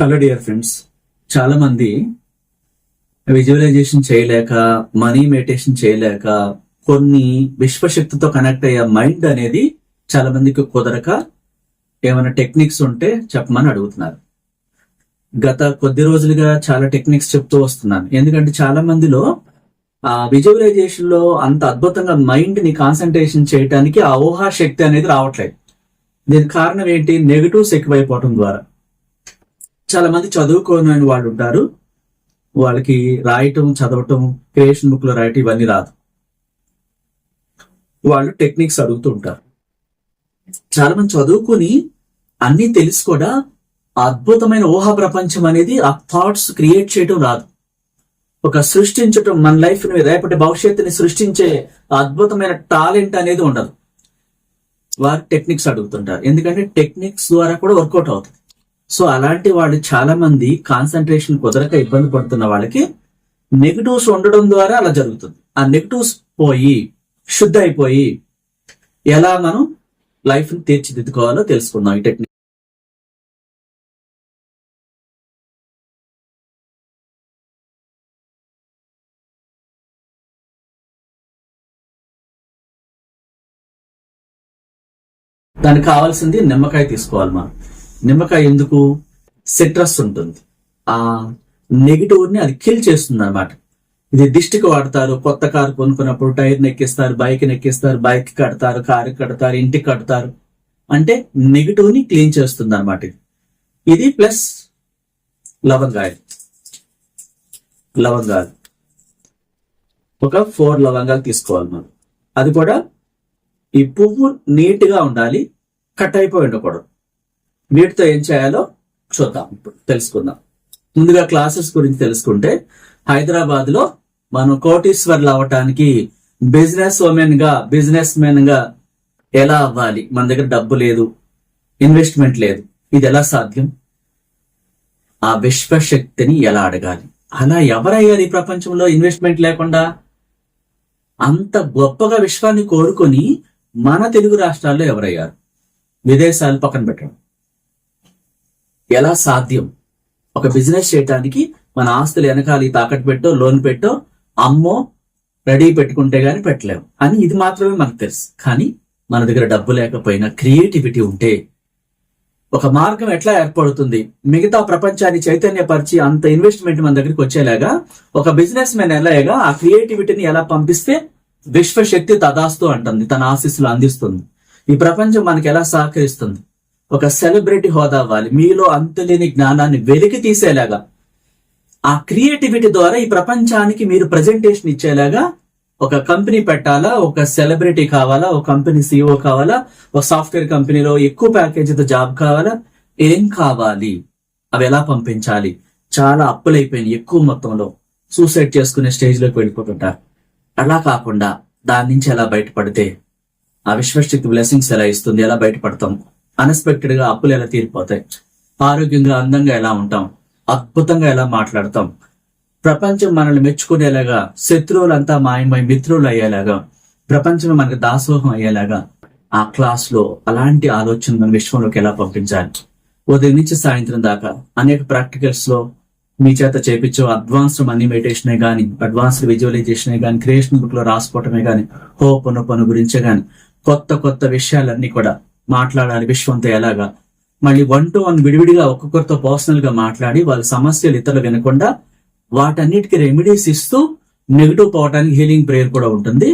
Hello dear friends చాలా మంది visualisation చేయలేక మనీ మెడిటేషన్ చేయలేక కొన్ని విశ్వశక్తితో కనెక్ట్ అయ్యే మైండ్ అనేది చాలా మందికి కుదరక ఏమైనా టెక్నిక్స్ ఉంటే చెప్పమని అడుగుతున్నారు. గత కొద్ది రోజులుగా చాలా టెక్నిక్స్ చెప్తూ వస్తున్నాను. ఎందుకంటే చాలా మందిలో ఆ విజువలైజేషన్లో అంత అద్భుతంగా మైండ్ని కాన్సన్ట్రేషన్ చేయడానికి ఆ ఊహా శక్తి అనేది రావట్లేదు. దీనికి కారణం ఏంటి? నెగిటివ్స్ ఎక్కువైపోవటం ద్వారా. చాలా మంది చదువుకోని వాళ్ళు ఉంటారు. వాళ్ళకి రాయటం చదవటం క్రియేషన్ బుక్లో రాయటం ఇవన్నీ రాదు. వాళ్ళు టెక్నిక్స్ అడుగుతూ ఉంటారు. చాలా మంది చదువుకొని అన్ని తెలిసి కూడా అద్భుతమైన ఊహా ప్రపంచం అనేది ఆ థాట్స్ క్రియేట్ చేయటం రాదు. ఒక సృష్టించటం మన లైఫ్ని రేపటి భవిష్యత్తుని సృష్టించే అద్భుతమైన టాలెంట్ అనేది ఉండదు. వారు టెక్నిక్స్ అడుగుతుంటారు. ఎందుకంటే టెక్నిక్స్ ద్వారా కూడా వర్కౌట్ అవుతుంది. సో అలాంటి వాళ్ళు చాలా మంది కాన్సన్ట్రేషన్ కుదరక ఇబ్బంది పడుతున్న వాళ్ళకి నెగిటివ్స్ ఉండడం ద్వారా అలా జరుగుతుంది. ఆ నెగిటివ్స్ పోయి శుద్ధ అయిపోయి ఎలా మనం లైఫ్ని తీర్చిదిద్దుకోవాలో తెలుసుకుందాం ఈ టెక్నిక్ దానికి కావాల్సింది నిమ్మకాయ తీసుకోవాలి మనం. నిమ్మకాయ ఎందుకు? సిట్రస్ ఉంటుంది. ఆ నెగిటివ్ని అది కిల్ చేస్తుంది అనమాట ఇది దిష్టికి వాడతారు కొత్త కారు కొనుక్కున్నప్పుడు టైర్ నెక్కిస్తారు బైక్ నెక్కిస్తారు బైక్ కడతారు కారు కడతారు ఇంటికి కడతారు. అంటే నెగిటివ్ని క్లీన్ చేస్తుంది అనమాట ఇది. ఇది ప్లస్ లవంగాయలు లవంగాలు. ఒక ఫోర్ లవంగాలు తీసుకోవాలి మనం. అది కూడా ఈ పువ్వు నీట్గా ఉండాలి కట్ అయిపోయి ఉండకూడదు. వీటితో ఏం చేయాలో చూద్దాం. ఇప్పుడు తెలుసుకుందాం. ముందుగా క్లాసెస్ గురించి తెలుసుకుంటే హైదరాబాద్లో మనం కోటీశ్వర్లు అవ్వటానికి బిజినెస్ ఉమెన్గా బిజినెస్ మెన్గా ఎలా అవ్వాలి? మన దగ్గర డబ్బు లేదు ఇన్వెస్ట్మెంట్ లేదు. ఇది ఎలా సాధ్యం? ఆ విశ్వశక్తిని ఎలా అడగాలి? అలా ఎవరయ్యారు ఈ ప్రపంచంలో ఇన్వెస్ట్మెంట్ లేకుండా? అంత గొప్పగా విశ్వాన్ని కోరుకొని మన తెలుగు రాష్ట్రాల్లో ఎవరయ్యారు? విదేశాలు పక్కన పెట్టడం. ఎలా సాధ్యం? ఒక బిజినెస్ చేయడానికి మన ఆస్తులు వెనకాలి తాకట్టు పెట్టో లోన్ పెట్టో అమ్మో రెడీ పెట్టుకుంటే గాని పెట్టలేము అని ఇది మాత్రమే మనకు తెలుసు. కానీ మన దగ్గర డబ్బు లేకపోయినా క్రియేటివిటీ ఉంటే ఒక మార్గం ఎట్లా ఏర్పడుతుంది? మిగతా ప్రపంచాన్ని చైతన్యపరిచి అంత ఇన్వెస్ట్మెంట్ మన దగ్గరికి వచ్చేలాగా ఒక బిజినెస్ మ్యాన్ ఎలాగా ఆ క్రియేటివిటీని ఎలా పంపిస్తే విశ్వశక్తి తదాస్తు అంటుంది తన ఆశీస్సులు అందిస్తుంది. ఈ ప్రపంచం మనకి ఎలా సహకరిస్తుంది? ఒక సెలబ్రిటీ హోదా అవ్వాలి. మీలో అంతులేని జ్ఞానాన్ని వెలికి తీసేలాగా ఆ క్రియేటివిటీ ద్వారా ఈ ప్రపంచానికి మీరు ప్రజెంటేషన్ ఇచ్చేలాగా ఒక కంపెనీ పెట్టాలా ఒక సెలబ్రిటీ కావాలా ఒక కంపెనీ సీఈఓ కావాలా ఒక సాఫ్ట్వేర్ కంపెనీలో ఎక్కువ ప్యాకేజీతో జాబ్ కావాలా? ఏం కావాలి? అవి ఎలా పంపించాలి? చాలా అప్పులైపోయినాయి ఎక్కువ మొత్తంలో. సూసైడ్ చేసుకునే స్టేజ్లోకి వెళ్ళిపోతుంటారు అలా కాకుండా దాని నుంచి ఎలా బయటపడితే ఆ విశ్వశక్తి బ్లెస్సింగ్స్ ఎలా ఇస్తుంది ఎలా బయటపడతాం? అన్ఎక్స్పెక్టెడ్గా అప్పులు ఎలా తీరిపోతాయి? ఆరోగ్యంగా అందంగా ఎలా ఉంటాం? అద్భుతంగా ఎలా మాట్లాడతాం? ప్రపంచం మనల్ని మెచ్చుకునేలాగా శత్రువులంతా మాయమై మిత్రులు అయ్యేలాగా ప్రపంచం మనకు దాసోహం అయ్యేలాగా ఆ క్లాస్లో అలాంటి ఆలోచన మన విశ్వంలోకి ఎలా పంపించాలి? ఉదయం నుంచి సాయంత్రం దాకా అనేక ప్రాక్టికల్స్లో మీ చేత చేపించే అడ్వాన్స్డ్ మనీ మెడిటేషన్ గానీ అడ్వాన్స్డ్ విజువలైజేషన్ గానీ క్రియేషన్ బుక్లో రాసుకోవటమే గానీ హోపను పను గురించే గానీ కొత్త కొత్త విషయాలన్నీ కూడా మాట్లాడాలి విశ్వంతో ఎలాగా? మళ్ళీ వన్ టు వన్ విడివిడిగా ఒక్కొక్కరితో పర్సనల్గా మాట్లాడి వాళ్ళ సమస్యలు ఇతరులు వినకుండా వాటన్నిటికీ రెమెడీస్ ఇస్తూ నెగిటివ్ పోవడానికి హీలింగ్ ప్రేయర్ కూడా ఉంటుంది.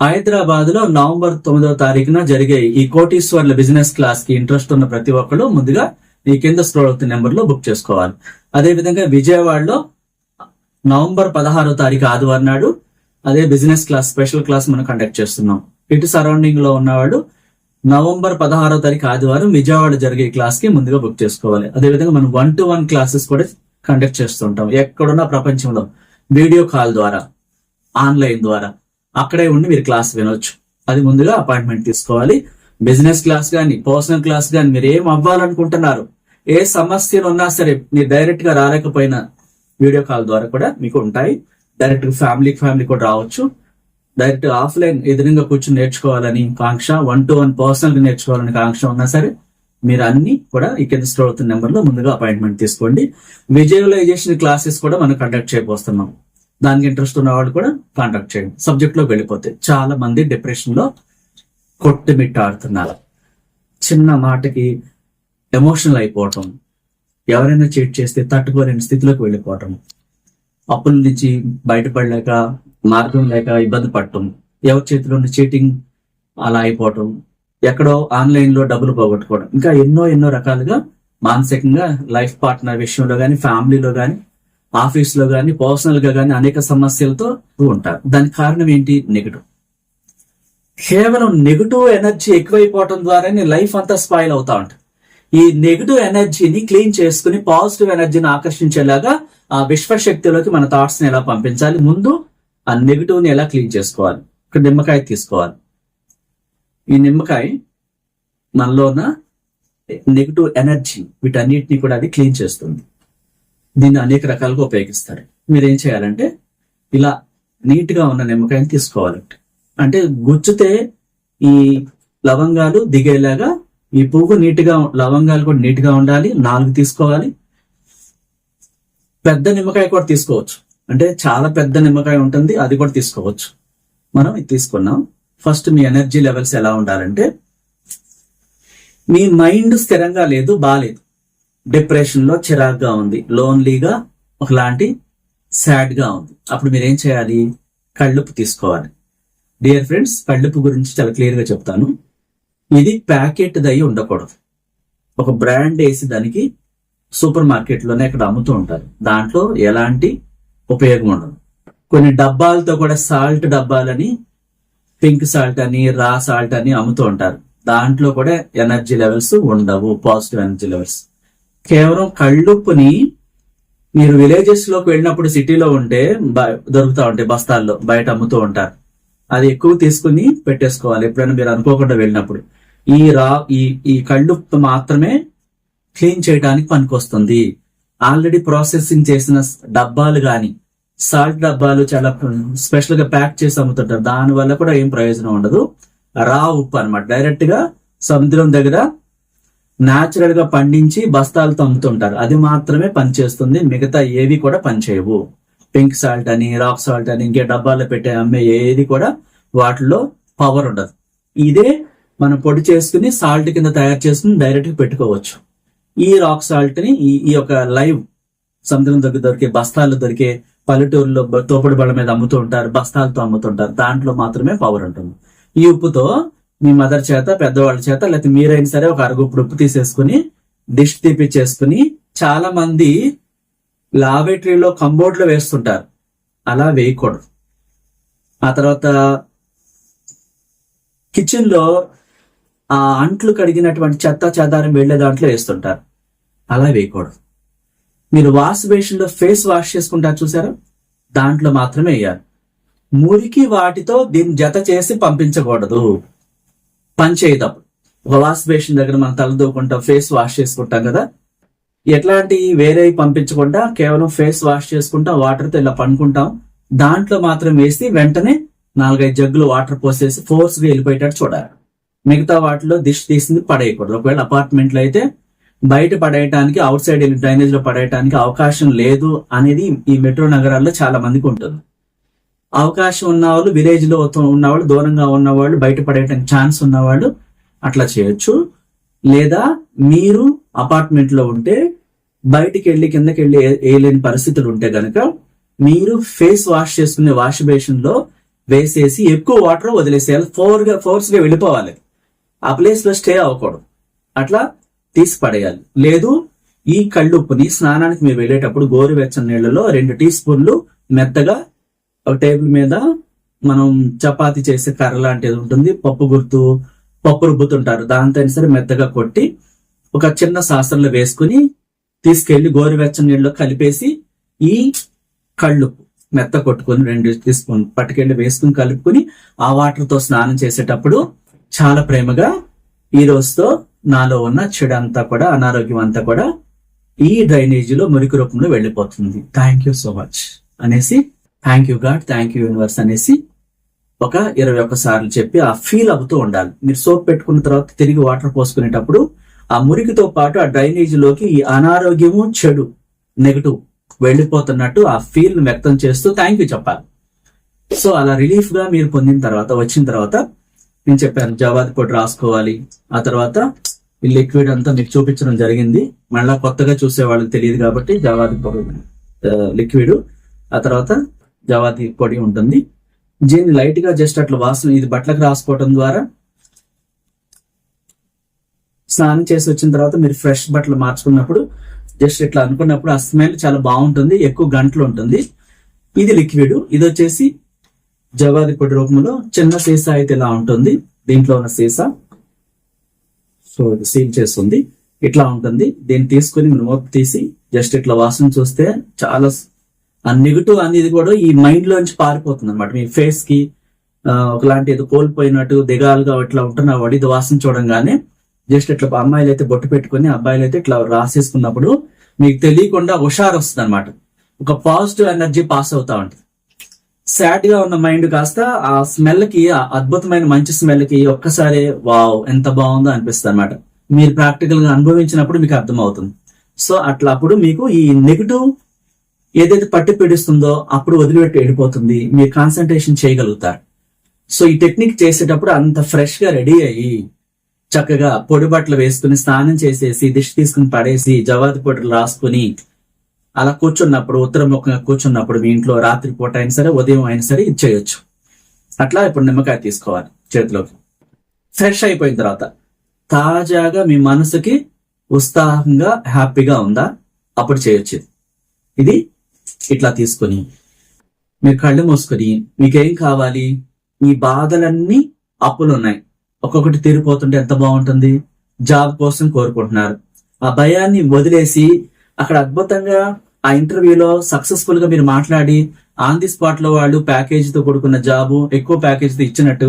హైదరాబాద్లో నవంబర్ తొమ్మిదవ తారీఖున జరిగే ఈ కోటీశ్వర్ల బిజినెస్ క్లాస్కి ఇంట్రెస్ట్ ఉన్న ప్రతి ఒక్కరు ముందుగా ఈ కింద స్క్రోల్ అవుతున్న నెంబర్లో బుక్ చేసుకోవాలి. అదే విధంగా విజయవాడలో నవంబర్ పదహారో తారీఖు ఆదివారం నాడు అదే బిజినెస్ క్లాస్ స్పెషల్ క్లాస్ మనం కండక్ట్ చేస్తున్నాం. ఇటు సరౌండింగ్లో ఉన్నవాడు నవంబర్ పదహారో తారీఖు ఆదివారం విజయవాడ జరిగే క్లాస్కి ముందుగా బుక్ చేసుకోవాలి. అదే విధంగా మనం వన్ టు వన్ క్లాసెస్ కూడా కండక్ట్ చేస్తుంటాం. ఎక్కడున్న ప్రపంచంలో వీడియో కాల్ ద్వారా ఆన్లైన్ ద్వారా అక్కడే ఉండి మీరు క్లాస్ వినొచ్చు. అది ముందుగా అపాయింట్మెంట్ తీసుకోవాలి. బిజినెస్ క్లాస్ కానీ పర్సనల్ క్లాస్ కానీ మీరు ఏం అవ్వాలనుకుంటున్నారు ఏ సమస్యలు ఉన్నా సరే మీరు డైరెక్ట్గా రాలేకపోయినా వీడియో కాల్ ద్వారా కూడా మీకు ఉంటాయి. డైరెక్ట్ ఫ్యామిలీ ఫ్యామిలీ కూడా రావచ్చు. డైరెక్ట్ ఆఫ్లైన్ ఎదురుగా కూర్చొని నేర్చుకోవాలని కాంక్ష వన్ టు వన్ పర్సనల్గా నేర్చుకోవాలని కాంక్ష ఉన్నా సరే మీరు అన్ని కూడా ఈ కింద స్టోర్ అవుతున్న నెంబర్లో ముందుగా అపాయింట్మెంట్ తీసుకోండి. విజువలైజేషన్ క్లాసెస్ కూడా మనం కండక్ట్ చేయబోస్తున్నాము దానికి ఇంట్రెస్ట్ ఉన్న వాళ్ళు కూడా కాంటాక్ట్ చేయండి. సబ్జెక్ట్లో వెళ్ళిపోతే చాలా మంది డిప్రెషన్లో కొట్టుమిట్టాడుతున్నారు. చిన్న మాటకి ఎమోషనల్ అయిపోవటం ఎవరైనా చీట్ చేస్తే తట్టుకోలేని స్థితిలోకి వెళ్ళిపోవటం అప్పుల నుంచి బయటపడలేక మార్గం లేక ఇబ్బంది పడటం ఎవరి చేతిలో చీటింగ్ అలా అయిపోవటం ఎక్కడో ఆన్లైన్లో డబ్బులు పోగొట్టుకోవడం. ఇంకా ఎన్నో ఎన్నో రకాలుగా మానసికంగా లైఫ్ పార్ట్నర్ విషయంలో కానీ ఫ్యామిలీలో కానీ ఆఫీస్లో కానీ పర్సనల్గా కానీ అనేక సమస్యలతో ఉంటారు. దానికి కారణం ఏంటి? నెగటివ్. కేవలం నెగటివ్ ఎనర్జీ ఎక్కువైపోవటం ద్వారానే లైఫ్ అంతా స్పాయిల్ అవుతా ఉంటుంది. ఈ నెగిటివ్ ఎనర్జీని క్లీన్ చేసుకుని పాజిటివ్ ఎనర్జీని ఆకర్షించేలాగా ఆ విశ్వశక్తిలోకి మన థాట్స్ని ఎలా పంపించాలి? ముందు ఆ నెగిటివ్ని ఎలా క్లీన్ చేసుకోవాలి? ఒక నిమ్మకాయ తీసుకోవాలి. ఈ నిమ్మకాయ మనలో ఉన్న నెగటివ్ ఎనర్జీ వీటన్నిటిని కూడా అది క్లీన్ చేస్తుంది. దీన్ని అనేక రకాలుగా ఉపయోగిస్తారు. మీరు ఏం చేయాలంటే ఇలా నీట్గా ఉన్న నిమ్మకాయని తీసుకోవాలంటే. అంటే గుచ్చితే ఈ లవంగాలు దిగేలాగా ఈ పువ్వు నీట్గా లవంగాలు కూడా నీట్గా ఉండాలి నాలుగు తీసుకోవాలి. పెద్ద నిమ్మకాయ కూడా తీసుకోవచ్చు. అంటే చాలా పెద్ద నిమ్మకాయ ఉంటుంది అది కూడా తీసుకోవచ్చు. మనం ఇది తీసుకున్నాం. ఫస్ట్ మీ ఎనర్జీ లెవెల్స్ ఎలా ఉండాలంటే మీ మైండ్ స్థిరంగా లేదు బాగాలేదు డిప్రెషన్లో చిరాగ్గా ఉంది లోన్లీగా ఒకలాంటి సాడ్గా ఉంది. అప్పుడు మీరు ఏం చేయాలి? కళ్ళుపు తీసుకోవాలి. డియర్ ఫ్రెండ్స్ కళ్ళుపు గురించి చాలా క్లియర్గా చెప్తాను. ఇది ప్యాకెట్ దయ్యి ఉండకూడదు. ఒక బ్రాండ్ వేసి దానికి సూపర్ మార్కెట్లోనే అక్కడ అమ్ముతూ ఉంటారు. దాంట్లో ఎలాంటి ఉపయోగం ఉండదు. కొన్ని డబ్బాలతో కూడా సాల్ట్ డబ్బాలని పింక్ సాల్ట్ అని రా సాల్ట్ అని అమ్ముతూ ఉంటారు. దాంట్లో కూడా ఎనర్జీ లెవెల్స్ ఉండవు పాజిటివ్ ఎనర్జీ లెవెల్స్. కేవలం కళ్ళుప్పుని మీరు విలేజెస్లోకి వెళ్ళినప్పుడు సిటీలో ఉంటే బ- దొరుకుతా ఉంటాయి బస్తాల్లో బయట అమ్ముతూ ఉంటారు. అది ఎక్కువ తీసుకుని పెట్టేసుకోవాలి. ఎప్పుడైనా మీరు అనుకోకుండా వెళ్ళినప్పుడు. ఈ రా ఈ ఈ కళ్ళుప్పు మాత్రమే క్లీన్ చేయడానికి పనికొస్తుంది. ఆల్రెడీ ప్రాసెసింగ్ చేసిన డబ్బాలు గాని సాల్ట్ డబ్బాలు చాలా స్పెషల్గా ప్యాక్ చేసి అమ్ముతుంటారు. దాని వల్ల కూడా ఏం ప్రయోజనం ఉండదు. రా ఉప్పు అన్నమాట. డైరెక్ట్గా సముద్రం దగ్గర న్యాచురల్గా పండించి బస్తాలతో అమ్ముతుంటారు. అది మాత్రమే పనిచేస్తుంది. మిగతా ఏవి కూడా పనిచేయవు. పింక్ సాల్ట్ అని రాక్ సాల్ట్ అని ఇంకే డబ్బాలో పెట్టే అమ్మే ఏది కూడా వాటిలో పవర్ ఉండదు. ఇదే మనం పొడి చేసుకుని సాల్ట్ కింద తయారు చేసుకుని డైరెక్ట్గా పెట్టుకోవచ్చు. ఈ రాక్ సాల్ట్ని ఈ ఈ యొక్క లైవ్ సముద్రం దగ్గర దొరికే బస్తాలు దొరికే పల్లెటూరులో తోపుడు బళ్ళ మీద అమ్ముతూ ఉంటారు బస్తాలతో అమ్ముతుంటారు. దాంట్లో మాత్రమే పవర్ ఉంటుంది. ఈ ఉప్పుతో మీ మదర్ చేత పెద్దవాళ్ళ చేత లేకపోతే మీరైనా సరే ఒక అరుగుప్పుడు ఉప్పు తీసేసుకుని డిష్ తీపిచ్చేసుకుని చాలా మంది లాబరేటరీలో కంబోర్డ్లో వేస్తుంటారు. అలా వేయకూడదు. ఆ తర్వాత కిచెన్లో ఆ అంట్లు కడిగినటువంటి చెత్త చెదారం వెళ్ళే దాంట్లో వేస్తుంటారు. అలా వేయకూడదు. మీరు వాష్ బేషన్లో ఫేస్ వాష్ చేసుకుంటారు చూసారా? దాంట్లో మాత్రమే వేయాలి. మురికి వాటితో దీన్ని జత చేసి పంపించకూడదు. పనిచేయటప్పుడు ఒక వాష్ బేసిన్ దగ్గర మనం తలదూకుంటాం ఫేస్ వాష్ చేసుకుంటాం కదా? ఎట్లాంటి వేరే పంపించకుండా కేవలం ఫేస్ వాష్ చేసుకుంటా వాటర్తో ఇలా పండుకుంటాం దాంట్లో మాత్రం వేసి వెంటనే నాలుగైదు జగ్గులు వాటర్ పోసేసి ఫోర్స్గా వెళ్ళిపోయేటట్టు చూడాలి. మిగతా వాటిలో దిష్టి తీసింది పడేయకూడదు. ఒకవేళ అపార్ట్మెంట్లో అయితే బయట పడేయటానికి అవుట్ సైడ్ డ్రైనేజ్లో పడేయటానికి అవకాశం లేదు అనేది ఈ మెట్రో నగరాల్లో చాలా మందికి ఉంటుంది. అవకాశం ఉన్న వాళ్ళు విలేజ్లో ఉన్నవాళ్ళు దూరంగా ఉన్నవాళ్ళు బయట పడేయటానికి ఛాన్స్ ఉన్నవాళ్ళు అట్లా చేయొచ్చు. లేదా మీరు అపార్ట్మెంట్లో ఉంటే బయటికి వెళ్ళి కిందకి వెళ్ళి వేయలేని పరిస్థితులు ఉంటే గనక మీరు ఫేస్ వాష్ చేసుకునే వాష్ బేసిన్లో వేసేసి ఎక్కువ వాటర్ వదిలేసేయాలి. ఫోర్గా ఫోర్స్గా వెళ్ళిపోవాలి. ఆ ప్లేస్లో స్టే అవ్వకూడదు. అట్లా తీసి పడేయాలి లేదు ఈ కళ్ళుప్పుని స్నానానికి మీరు వెళ్ళేటప్పుడు గోరువెచ్చని నీళ్ళలో రెండు టీ స్పూన్లు మెత్తగా ఒక టేబుల్ మీద మనం చపాతి చేసే కర్ర లాంటిది ఉంటుంది. పప్పు గుర్తు పప్పు రుబ్బుతుంటారు. దాంతో సరే మెత్తగా కొట్టి ఒక చిన్న సాసంలో వేసుకుని తీసుకెళ్ళి గోరువెచ్చని నీళ్ళలో కలిపేసి ఈ కళ్ళుప్పు మెత్త కొట్టుకొని రెండు టీ స్పూన్ పట్టుకెళ్ళి వేసుకుని కలుపుకుని ఆ వాటర్తో స్నానం చేసేటప్పుడు చాలా ప్రేమగా ఈ రోజుతో నాలో ఉన్న చెడు అంతా కూడా అనారోగ్యం అంతా కూడా ఈ డ్రైనేజీలో మురికి రూపంలో వెళ్ళిపోతుంది. థ్యాంక్ యూ సో మచ్ అనేసి thank you God thank you universe అనేసి ఒక ఇరవై ఒక్క సార్లు చెప్పి ఆ ఫీల్ అవుతూ ఉండాలి. మీరు సోప్ పెట్టుకున్న తర్వాత తిరిగి వాటర్ పోసుకునేటప్పుడు ఆ మురికితో పాటు ఆ డ్రైనేజీలోకి ఈ అనారోగ్యము చెడు నెగటివ్ వెళ్ళిపోతున్నట్టు ఆ ఫీల్ వ్యక్తం చేస్తూ థ్యాంక్ యూ చెప్పాలి. సో అలా రిలీఫ్గా మీరు పొందిన తర్వాత వచ్చిన తర్వాత నేను చెప్పాను జవాది పొడి రాసుకోవాలి. ఆ తర్వాత ఈ లిక్విడ్ అంతా మీకు చూపించడం జరిగింది. మళ్ళా కొత్తగా చూసే వాళ్ళకి తెలియదు కాబట్టి జవాది పొడి లిక్విడ్. ఆ తర్వాత జవాది పొడి ఉంటుంది. దీన్ని లైట్గా జస్ట్ అట్లా వాసన ఇది బట్టలకు రాసుకోవడం ద్వారా స్నానం చేసి వచ్చిన తర్వాత మీరు ఫ్రెష్ బట్టలు మార్చుకున్నప్పుడు జస్ట్ ఇట్లా అనుకున్నప్పుడు ఆ స్మెల్ చాలా బాగుంటుంది ఎక్కువ గంటలు ఉంటుంది. ఇది లిక్విడ్. ఇది వచ్చేసి జవాది రూపంలో చిన్న సీసా అయితే ఇలా ఉంటుంది. దీంట్లో ఉన్న సీసా. సో ఇది సీల్ చేస్తుంది. ఇట్లా ఉంటుంది. దీన్ని తీసుకుని మీరు తీసి జస్ట్ ఇట్లా వాసన చూస్తే చాలా ఆ నెగిటివ్ అనేది కూడా ఈ మైండ్ లోంచి పారిపోతుంది అనమాట మీ ఫేస్కి ఒకలాంటి ఏదో కోల్పోయినట్టు దిగాలుగా ఇట్లా ఉంటున్న వాడి ఇది వాసన చూడంగానే జస్ట్ ఇట్లా అమ్మాయిలు అయితే బొట్టు పెట్టుకుని అబ్బాయిలు అయితే ఇట్లా రాసేసుకున్నప్పుడు మీకు తెలియకుండా హుషారు వస్తుంది అనమాట ఒక పాజిటివ్ ఎనర్జీ పాస్ అవుతా ఉంటుంది. సాడ్గా ఉన్న మైండ్ కాస్త ఆ స్మెల్కి ఆ అద్భుతమైన మంచి స్మెల్కి ఒక్కసారి వావ్ ఎంత బాగుందో అనిపిస్తుంది అనమాట మీరు ప్రాక్టికల్గా అనుభవించినప్పుడు మీకు అర్థమవుతుంది. సో అట్లా అప్పుడు మీకు ఈ నెగిటివ్ ఏదైతే పట్టి పీడిస్తుందో అప్పుడు వదిలిపెట్టి వెళ్ళిపోతుంది. మీరు కాన్సన్ట్రేషన్ చేయగలుగుతారు. సో ఈ టెక్నిక్ చేసేటప్పుడు అంత ఫ్రెష్గా రెడీ అయ్యి చక్కగా పొడి బట్టలు వేసుకుని స్నానం చేసేసి దిష్టి తీసుకుని పడేసి జవాది పొట్టలు రాసుకుని అలా కూర్చున్నప్పుడు ఉత్తరముఖంగా కూర్చున్నప్పుడు మీ ఇంట్లో రాత్రి పూట అయినా సరే ఉదయం అయినా సరే ఇది చేయొచ్చు. అట్లా ఇప్పుడు నిమ్మకాయ తీసుకోవాలి చేతిలోకి. ఫ్రెష్ అయిపోయిన తర్వాత తాజాగా మీ మనసుకి ఉత్సాహంగా హ్యాపీగా ఉందా? అప్పుడు చేయొచ్చు ఇది. ఇట్లా తీసుకొని మీరు కళ్ళు మూసుకొని మీకేం కావాలి? మీ బాధలన్నీ అప్పులు ఉన్నాయి ఒక్కొక్కటి తీరిపోతుంటే ఎంత బాగుంటుంది? జాబ్ కోసం కోరుకుంటున్నారు. ఆ భయాన్ని వదిలేసి అక్కడ అద్భుతంగా ఆ ఇంటర్వ్యూలో సక్సెస్ఫుల్గా మీరు మాట్లాడి ఆన్ ది స్పాట్లో వాళ్ళు ప్యాకేజ్తో కూడుకున్న జాబు ఎక్కువ ప్యాకేజ్తో ఇచ్చినట్టు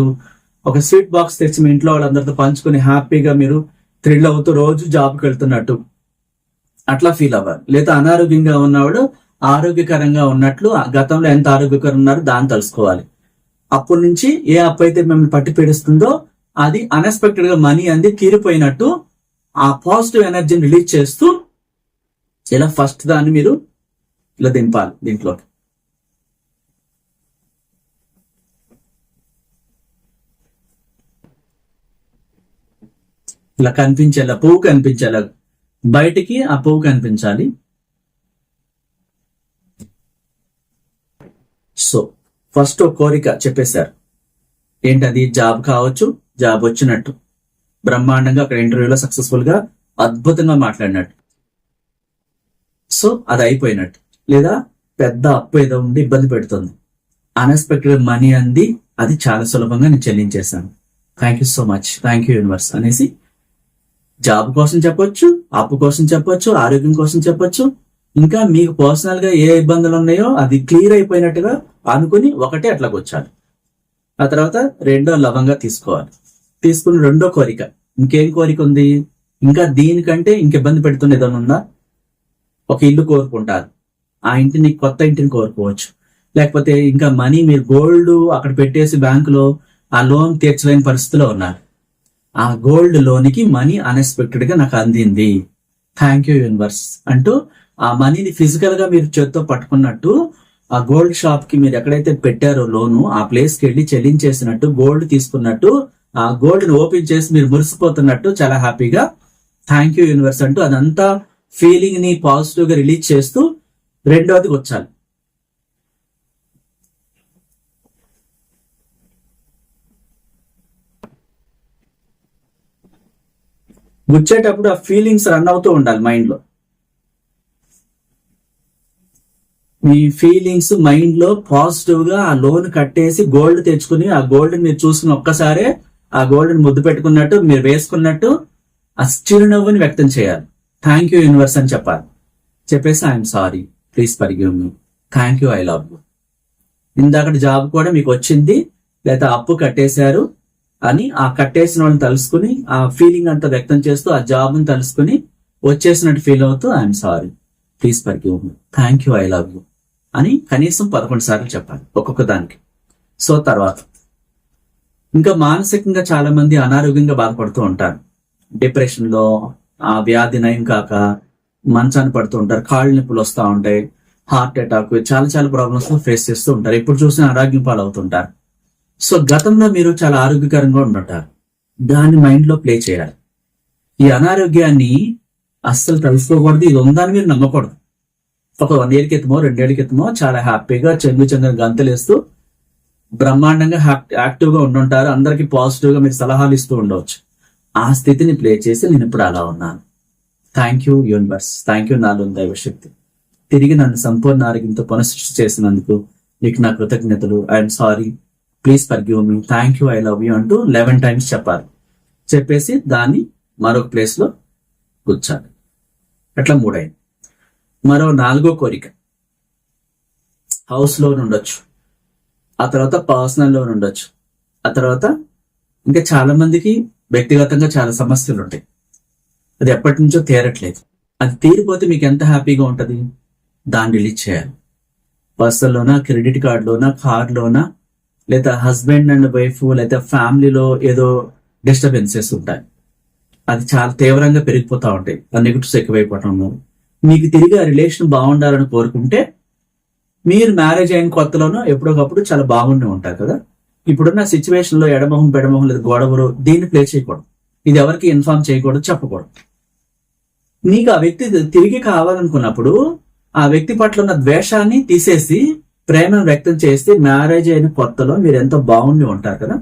ఒక స్వీట్ బాక్స్ తెచ్చి మీ ఇంట్లో వాళ్ళందరితో పంచుకొని హ్యాపీగా మీరు థ్రిల్ అవుతూ రోజు జాబ్కి వెళ్తున్నట్టు. అట్లా ఫీల్ అవ్వాలి. లేదా అనారోగ్యంగా ఉన్నవాడు ఆరోగ్యకరంగా ఉన్నట్లు ఆ గతంలో ఎంత ఆరోగ్యకరం ఉన్నారో దాన్ని తెలుసుకోవాలి. అప్పటి నుంచి ఏ అప్పు అయితే మిమ్మల్ని పట్టి పీడిస్తుందో అది అన్ఎక్స్పెక్టెడ్గా మనీ అంది తీరిపోయినట్టు ఆ పాజిటివ్ ఎనర్జీని రిలీజ్ చేస్తూ ఇలా ఫస్ట్ దాన్ని మీరు ఇలా దింపాలి దీంట్లో ఇలా కనిపించేలా పువ్వు కనిపించేలా బయటికి ఆ పువ్వు కనిపించాలి. సో ఫస్ట్ ఒక కోరిక చెప్పేశారు. ఏంటది? జాబ్ కావచ్చు జాబ్ వచ్చినట్టు. బ్రహ్మాండంగా అక్కడ ఇంటర్వ్యూలో సక్సెస్ఫుల్గా అద్భుతంగా మాట్లాడినట్టు. సో అది అయిపోయినట్టు. లేదా పెద్ద అప్పు ఏదో ఉండి ఇబ్బంది పెడుతుంది. అన్ఎక్స్పెక్టెడ్ మనీ అంది అది చాలా సులభంగా నేను చెల్లించేశాను. Thank you so much thank you universe అనేసి జాబ్ కోసం చెప్పొచ్చు అప్పు కోసం చెప్పొచ్చు ఆరోగ్యం కోసం చెప్పొచ్చు. ఇంకా మీకు పర్సనల్గా ఏ ఇబ్బందులు ఉన్నాయో అది క్లియర్ అయిపోయినట్టుగా అనుకుని ఒకటే అట్లా వచ్చాలి ఆ తర్వాత రెండో లవంగా తీసుకోవాలి. తీసుకుని రెండో కోరిక. ఇంకేం కోరిక ఉంది? ఇంకా దీనికంటే ఇంక ఇబ్బంది పెడుతున్న ఏదైనా ఉందా? ఒక ఇల్లు కోరుకుంటారు. ఆ ఇంటిని కొత్త ఇంటిని కోరుకోవచ్చు. లేకపోతే ఇంకా మనీ మీరు గోల్డ్ అక్కడ పెట్టేసి బ్యాంకులో ఆ లోన్ తీర్చలేని పరిస్థితిలో ఉన్నారు. ఆ గోల్డ్ లోన్కి మనీ అన్ఎక్స్పెక్టెడ్గా నాకు అందింది. థ్యాంక్ యూ యూనివర్స్ అంటూ ఆ మనీని ఫిజికల్గా మీరు చేత్తో పట్టుకున్నట్టు ఆ గోల్డ్ షాప్కి మీరు ఎక్కడైతే పెట్టారో లోను ఆ ప్లేస్కి వెళ్ళి చెల్లించేసినట్టు గోల్డ్ తీసుకున్నట్టు ఆ గోల్డ్ని ఓపెన్ చేసి మీరు మురిసిపోతున్నట్టు చాలా హ్యాపీగా థ్యాంక్ యూ యూనివర్స్ అంటూ అదంతా ఫీలింగ్ని పాజిటివ్గా రిలీజ్ చేస్తూ రెండోది వచ్చాలి. గుచ్చేటప్పుడు ఆ ఫీలింగ్స్ రన్ అవుతూ ఉండాలి మైండ్లో. మీ ఫీలింగ్స్ మైండ్లో పాజిటివ్గా ఆ లోన్ కట్టేసి గోల్డ్ తెచ్చుకుని ఆ గోల్డ్ మీరు చూసుకుని ఒక్కసారే ఆ గోల్డ్ ముద్దు పెట్టుకున్నట్టు మీరు వేసుకున్నట్టు ఆ చిరునవ్వుని వ్యక్తం చేయాలి. థ్యాంక్ యూ యూనివర్స్ అని చెప్పాలి. చెప్పేసి I'm sorry please forgive me thank you I love you ఇందాక జాబ్ కూడా మీకు వచ్చింది లేదా అప్పు కట్టేశారు అని ఆ కట్టేసిన వాళ్ళని తలుసుకుని ఆ ఫీలింగ్ అంతా వ్యక్తం చేస్తూ ఆ జాబ్ని తలుసుకుని వచ్చేసినట్టు ఫీల్ అవుతూ I'm sorry please forgive me thank you I love you అని కనీసం పదకొండు సార్లు చెప్పాలి ఒక్కొక్క దానికి. సో తర్వాత. ఇంకా మానసికంగా చాలా మంది అనారోగ్యంగా బాధపడుతూ ఉంటారు. డిప్రెషన్లో ఆ వ్యాధి నయం కాక మంచాన్ని పడుతూ ఉంటారు కాళ్ళు నొప్పులు వస్తూ ఉంటాయి హార్ట్ అటాక్ చాలా చాలా ప్రాబ్లమ్స్ ఫేస్ చేస్తూ ఉంటారు. ఎప్పుడు చూసిన ఆరోగ్యం పాలవుతుంటారు. సో గతంలో మీరు చాలా ఆరోగ్యకరంగా ఉండుంటారు దాన్ని మైండ్లో ప్లే చేయాలి. ఈ అనారోగ్యాన్ని అస్సలు తలుసుకోకూడదు ఇది ఉందని మీరు నమ్మకూడదు. ఒక వన్ ఇయర్ క్రితమో రెండేళ్ళ క్రితమో చాలా హ్యాపీగా చెంగు చెందని గంతలేస్తూ బ్రహ్మాండంగా యాక్టివ్గా ఉండుంటారు. అందరికి పాజిటివ్గా మీరు సలహాలు ఇస్తూ ఉండవచ్చు. ఆ స్థితిని ప్లే చేసి నేను ఇప్పుడు అలా ఉన్నాను. Thank you universe thank you నాలో దైవశక్తి. తిరిగి నన్ను సంపూర్ణ ఆరోగ్యంతో పునఃసృష్టి చేసినందుకు నీకు నా కృతజ్ఞతలు. I'm sorry please forgive me thank you I love you అంటూ లెవెన్ టైమ్స్ చెప్పాలి. చెప్పేసి దాన్ని మరొక ప్లేస్లో కూర్చాలి అట్లా మూడైంది. మరో నాలుగో కోరిక. హౌస్ లోన్ ఉండొచ్చు. ఆ తర్వాత పర్సనల్ లోన్ ఉండొచ్చు. ఆ తర్వాత ఇంకా చాలా మందికి వ్యక్తిగతంగా చాలా సమస్యలు ఉంటాయి అది ఎప్పటి నుంచో తీరట్లేదు. అది తీరిపోతే మీకు ఎంత హ్యాపీగా ఉంటుంది? దాన్ని రిలీజ్ చేయాలి. పర్సన్లోనా క్రెడిట్ కార్డులోనా కార్లోనా లేదా హస్బెండ్ అండ్ వైఫ్ లేదా ఫ్యామిలీలో ఏదో డిస్టర్బెన్సెస్ ఉంటాయి. అది చాలా తీవ్రంగా పెరిగిపోతూ ఉంటాయి. ఆ నెగిటివ్స్ ఎక్కువైపోవటం మీకు తిరిగి ఆ రిలేషన్ బాగుండాలని కోరుకుంటే మీరు మ్యారేజ్ అయిన కొత్తలోనో ఎప్పుడొకప్పుడు చాలా బాగుండి ఉంటారు కదా. ఇప్పుడున్న సిచ్యువేషన్లో ఎడమొహం పెడమొహం లేదు గొడవలు దీన్ని ప్లే చేయకూడదు. ఇది ఎవరికి ఇన్ఫార్మ్ చేయకూడదు చెప్పకూడదు. నీకు ఆ వ్యక్తి తిరిగి కావాలనుకున్నప్పుడు ఆ వ్యక్తి పట్ల ఉన్న ద్వేషాన్ని తీసేసి ప్రేమను వ్యక్తం చేస్తే మ్యారేజ్ అయిన కొత్తలో మీరు ఎంతో బాగుండి ఉంటారు కదా?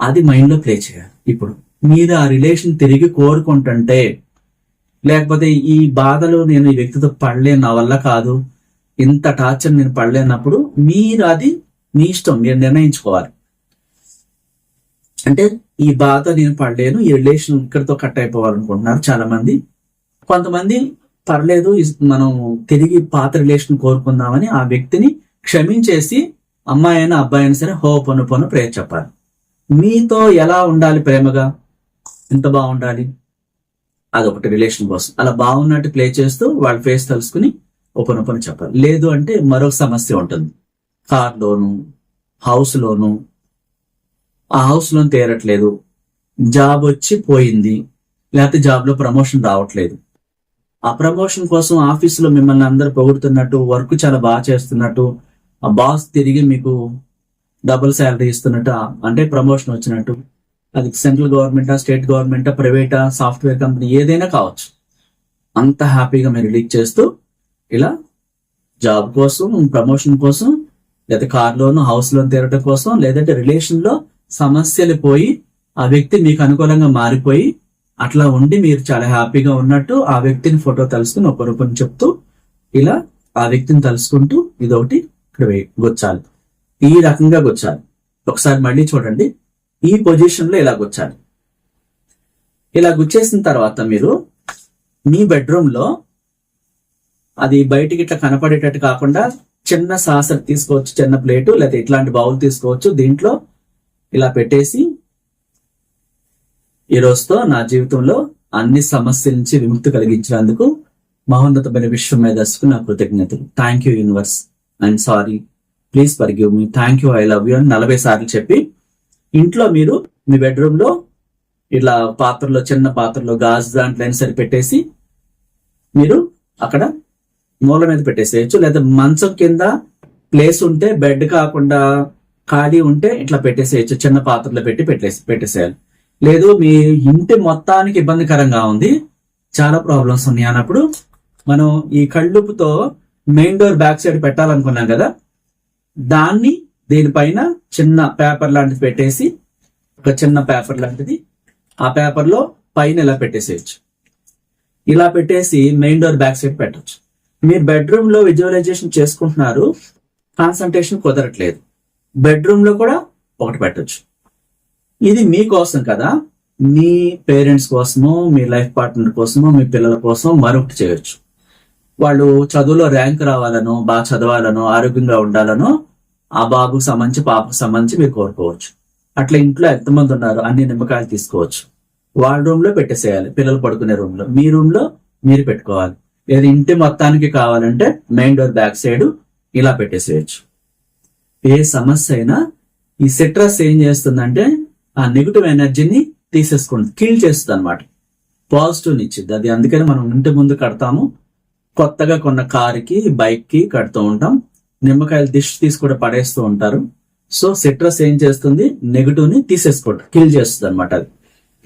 అది మైండ్లో ప్లే చేయాలి. ఇప్పుడు మీరు ఆ రిలేషన్ తిరిగి కోరుకుంటుంటే లేకపోతే ఈ బాధలు నేను ఈ వ్యక్తితో పడలేను నా వల్ల కాదు ఇంత టార్చర్ నేను పడలేనప్పుడు మీరు అది మీ ఇష్టం మీరు నిర్ణయించుకోవాలి. అంటే ఈ బాధ నేను పడలేను ఈ రిలేషన్ ఇక్కడితో కట్ అయిపోవాలనుకుంటున్నారు చాలా మంది కొంతమంది పర్లేదు మనం తిరిగి పాత రిలేషన్ కోరుకుందామని ఆ వ్యక్తిని క్షమించేసి అమ్మాయి అయినా అబ్బాయి అయినా సరే హో పను పను ప్రేర్ చెప్పాలి. మీతో ఎలా ఉండాలి ప్రేమగా? ఎంత బాగుండాలి? అదొకటి రిలేషన్ కోసం. అలా బాగున్నట్టు ప్లే చేస్తూ వాళ్ళ ఫేస్ తెలుసుకుని ఓపెన్ ఓపెన్ చెప్పాలి. లేదు అంటే మరొక సమస్య ఉంటుంది. కార్ లోను హౌస్ లోను ఆ హౌస్ లోన్ తీరట్లేదు. జాబ్ వచ్చి పోయింది. లేకపోతే జాబ్లో ప్రమోషన్ రావట్లేదు. ఆ ప్రమోషన్ కోసం ఆఫీసులో మిమ్మల్ని అందరు పొగుడుతున్నట్టు వర్క్ చాలా బాగా చేస్తున్నట్టు ఆ బాస్ తిరిగి మీకు డబుల్ శాలరీ ఇస్తున్నట్టు అంటే ప్రమోషన్ వచ్చినట్టు అది సెంట్రల్ గవర్నమెంటా స్టేట్ గవర్నమెంటా ప్రైవేటా సాఫ్ట్వేర్ కంపెనీ ఏదైనా కావచ్చు. అంత హ్యాపీగా మీరు లీక్ చేస్తూ ఇలా జాబ్ కోసం ప్రమోషన్ కోసం లేదా కార్ లోన్ హౌస్ లోన్ తీరటం కోసం లేదంటే రిలేషన్లో సమస్యలు పోయి ఆ వ్యక్తి మీకు అనుకూలంగా మారిపోయి అట్లా ఉండి మీరు చాలా హ్యాపీగా ఉన్నట్టు ఆ వ్యక్తిని ఫోటో తెలుసుకుని ఒక రూపం చెప్తూ ఇలా ఆ వ్యక్తిని తలుసుకుంటూ ఇదొకటి ఇక్కడ వే- గుచ్చాలి. ఈ రకంగా గుచ్చాలి. ఒకసారి మళ్ళీ చూడండి. ఈ పొజిషన్లో ఇలా గుచ్చాలి. ఇలా గుచ్చేసిన తర్వాత మీరు మీ బెడ్రూమ్లో అది బయటికి ఇట్లా కనపడేటట్టు కాకుండా చిన్న సాసర్ తీసుకోవచ్చు చిన్న ప్లేటు లేకపోతే ఇట్లాంటి బౌల్ తీసుకోవచ్చు. దీంట్లో ఇలా పెట్టేసి ఈ రోజుతో నా జీవితంలో అన్ని సమస్యల నుంచి విముక్తి కలిగించినందుకు మహోన్నతమైన విశ్వం మేధస్సుకు నా కృతజ్ఞతలు. Thank you universe I'm sorry please forgive me thank you I love you అని నలభై సార్లు చెప్పి ఇంట్లో మీరు మీ బెడ్రూమ్లో ఇట్లా పాత్రలో చిన్న పాత్రలో గాజు దాంట్లో అయినా సరి పెట్టేసి మీరు అక్కడ మూల మీద పెట్టేసేయచ్చు. లేదా మంచం కింద ప్లేస్ ఉంటే బెడ్ కాకుండా ఖాళీ ఉంటే ఇట్లా పెట్టేసేయచ్చు. చిన్న పాత్రలో పెట్టి పెట్టేసి పెట్టేసేయాలి. లేదు మీ ఇంటి మొత్తానికి ఇబ్బందికరంగా ఉంది. చాలా ప్రాబ్లమ్స్ ఉన్నాయి అన్నప్పుడు మనం ఈ కళ్ళుపుతో మెయిన్ డోర్ బ్యాక్ సైడ్ పెట్టాలనుకున్నాం కదా దాన్ని దీనిపైన చిన్న పేపర్ లాంటిది పెట్టేసి ఒక చిన్న పేపర్ లాంటిది ఆ పేపర్లో పైన ఇలా పెట్టేసేయచ్చు. ఇలా పెట్టేసి మెయిన్ డోర్ బ్యాక్ సైడ్ పెట్టొచ్చు. మీరు బెడ్రూమ్లో విజువలైజేషన్ చేసుకుంటున్నారు కాన్సన్ట్రేషన్ కుదరట్లేదు. బెడ్రూమ్లో కూడా ఒకటి పెట్టొచ్చు. ఇది మీకోసం కదా. మీ పేరెంట్స్ కోసమో మీ లైఫ్ పార్ట్నర్ కోసమో మీ పిల్లల కోసం మరొకటి చేయొచ్చు. వాళ్ళు చదువులో ర్యాంక్ రావాలనో బాగా చదవాలనో ఆరోగ్యంగా ఉండాలనో ఆ బాబుకు సంబంధించి పాపకు సంబంధించి మీరు కోరుకోవచ్చు. అట్లా ఇంట్లో ఎంతమంది ఉన్నారు అన్ని నిమ్మకాయలు తీసుకోవచ్చు. వాళ్ళ రూమ్లో పెట్టేసేయాలి. పిల్లలు పడుకునే రూమ్లో. మీ రూమ్లో మీరు పెట్టుకోవాలి. ఏది ఇంటి మొత్తానికి కావాలంటే మెయిన్ డోర్ బ్యాక్ సైడ్ ఇలా పెట్టేసేయచ్చు. ఏ సమస్య అయినా ఈ సిట్రస్ ఏం చేస్తుందంటే ఆ నెగిటివ్ ఎనర్జీని తీసేసుకుంటుంది కిల్ చేస్తుంది అనమాట పాజిటివ్ ఇచ్చింది అది అందుకని మనం ఇంటి ముందు కడతాము. కొత్తగా కొన్న కారుకి బైక్కి కడుతూ ఉంటాం. నిమ్మకాయలు దిష్ తీసి కూడా పడేస్తూ ఉంటారు. సో సిట్రస్ ఏం చేస్తుంది? నెగిటివ్ని తీసేసుకుంటుంది కిల్ చేస్తుంది అనమాట అది.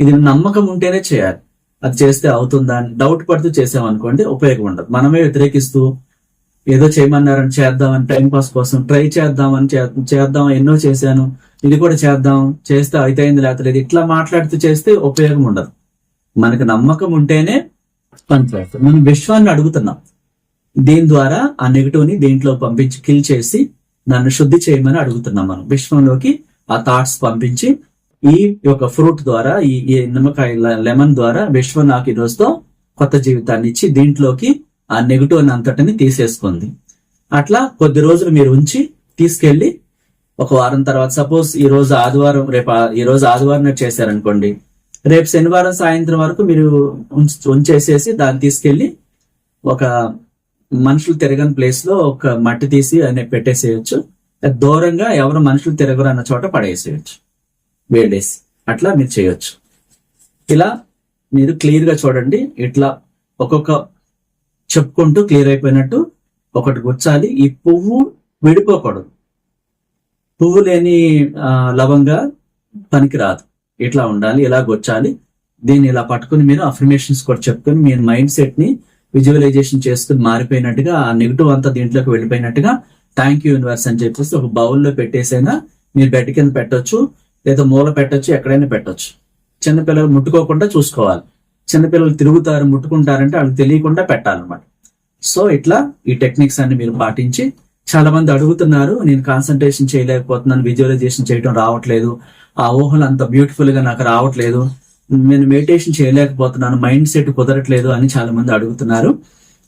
ఇది నమ్మకం ఉంటేనే చేయాలి. అది చేస్తే అవుతుందా అని డౌట్ పడుతూ చేసామనుకోండి ఉపయోగం ఉండదు. మనమే వ్యతిరేకిస్తూ ఏదో చేయమన్నారని చేద్దామని టైం పాస్ కోసం ట్రై చేద్దామని చేద్దాం ఎన్నో చేశాను ఇది కూడా చేద్దాం చేస్తే అయితే లేకపోతే లేదు ఇట్లా మాట్లాడుతూ చేస్తే ఉపయోగం ఉండదు. మనకు నమ్మకం ఉంటేనే పనిచేస్తాం మనం విశ్వాన్ని అడుగుతున్నాం. దీని ద్వారా ఆ నెగిటివ్ని దీంట్లో పంపించి కిల్ చేసి నన్ను శుద్ధి చేయమని అడుగుతున్నాం మనం. విశ్వంలోకి ఆ థాట్స్ పంపించి ఈ యొక్క ఫ్రూట్ ద్వారా ఈ నిమ్మకాయ లెమన్ ద్వారా విశ్వ నాకు ఈ రోజుతో కొత్త జీవితాన్ని ఇచ్చి దీంట్లోకి ఆ నెగిటివ్ అంతటిని తీసేసుకుంది. అట్లా కొద్ది రోజులు మీరు ఉంచి తీసుకెళ్ళి ఒక వారం తర్వాత సపోజ్ ఈ రోజు ఆదివారం రేపు ఈ రోజు ఆదివారం చేశారనుకోండి. రేపు శనివారం సాయంత్రం వరకు మీరు ఉంచేసేసి దాన్ని తీసుకెళ్ళి ఒక మనుషులు తిరగని ప్లేస్లో ఒక మట్టి తీసి అనే పెట్టేసేయచ్చు. దూరంగా ఎవరు మనుషులు తిరగరు అన్న చోట పడేసేయచ్చు. వేడేసి అట్లా మీరు చేయొచ్చు. ఇలా మీరు క్లియర్గా చూడండి. ఇట్లా ఒక్కొక్క చెప్పుకుంటూ క్లియర్ అయిపోయినట్టు ఒకటి గుచ్చాలి. ఈ పువ్వు విడిపోకూడదు. పువ్వు లేని లవంగా పనికిరాదు. ఇట్లా ఉండాలి ఇలా గొచ్చాలి. దీన్ని ఇలా పట్టుకుని మీరు అఫర్మేషన్స్ కూడా చెప్పుకొని మీ మైండ్ సెట్ని విజువలైజేషన్ చేసుకుని మారిపోయినట్టుగా ఆ నెగిటివ్ అంతా దీంట్లోకి వెళ్ళిపోయినట్టుగా థ్యాంక్ యూ యూనివర్స్ అని చెప్పేసి ఒక బౌల్లో పెట్టేసైనా మీరు బెడ్ కింద పెట్టొచ్చు. లేదా మూల పెట్టచ్చు ఎక్కడైనా పెట్టొచ్చు. చిన్నపిల్లలు ముట్టుకోకుండా చూసుకోవాలి. చిన్నపిల్లలు తిరుగుతారు ముట్టుకుంటారంటే వాళ్ళకి తెలియకుండా పెట్టాలన్నమాట. సో ఇట్లా ఈ టెక్నిక్స్ అన్ని మీరు పాటించి చాలా మంది అడుగుతున్నారు నేను కాన్సన్ట్రేషన్ చేయలేకపోతున్నాను విజువలైజేషన్ చేయడం రావట్లేదు ఆ ఊహలు అంత బ్యూటిఫుల్గా నాకు రావట్లేదు నేను మెడిటేషన్ చేయలేకపోతున్నాను మైండ్ సెట్ కుదరట్లేదు అని చాలా మంది అడుగుతున్నారు.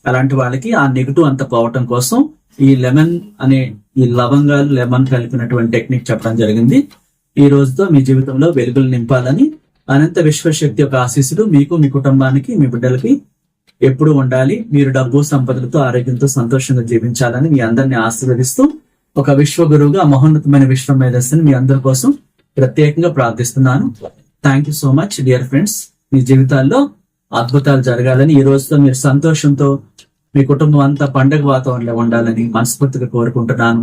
అలాంటి వాళ్ళకి ఆ నెగిటివ్ అంత పోవటం కోసం ఈ లెమన్ అనే ఈ లవంగాలు లెమన్ కలిపినటువంటి టెక్నిక్ చెప్పడం జరిగింది. ఈ రోజుతో మీ జీవితంలో వెలుగులు నింపాలని అనంత విశ్వశక్తి యొక్క ఆశీస్సులు మీకు మీ కుటుంబానికి మీ బిడ్డలకి ఎప్పుడు ఉండాలి. మీరు డబ్బు సంపదలతో ఆరోగ్యంతో సంతోషంగా జీవించాలని మీ అందరిని ఆశీర్వదిస్తూ ఒక విశ్వగురువుగా మహోన్నతమైన విశ్వ మేధస్సుని మీ అందరి కోసం ప్రత్యేకంగా ప్రార్థిస్తున్నాను. Thank you so much dear friends మీ జీవితాల్లో అద్భుతాలు జరగాలని ఈ రోజుతో మీరు సంతోషంతో మీ కుటుంబం అంతా పండగ వాతావరణంలో ఉండాలని మనస్ఫూర్తిగా కోరుకుంటున్నాను.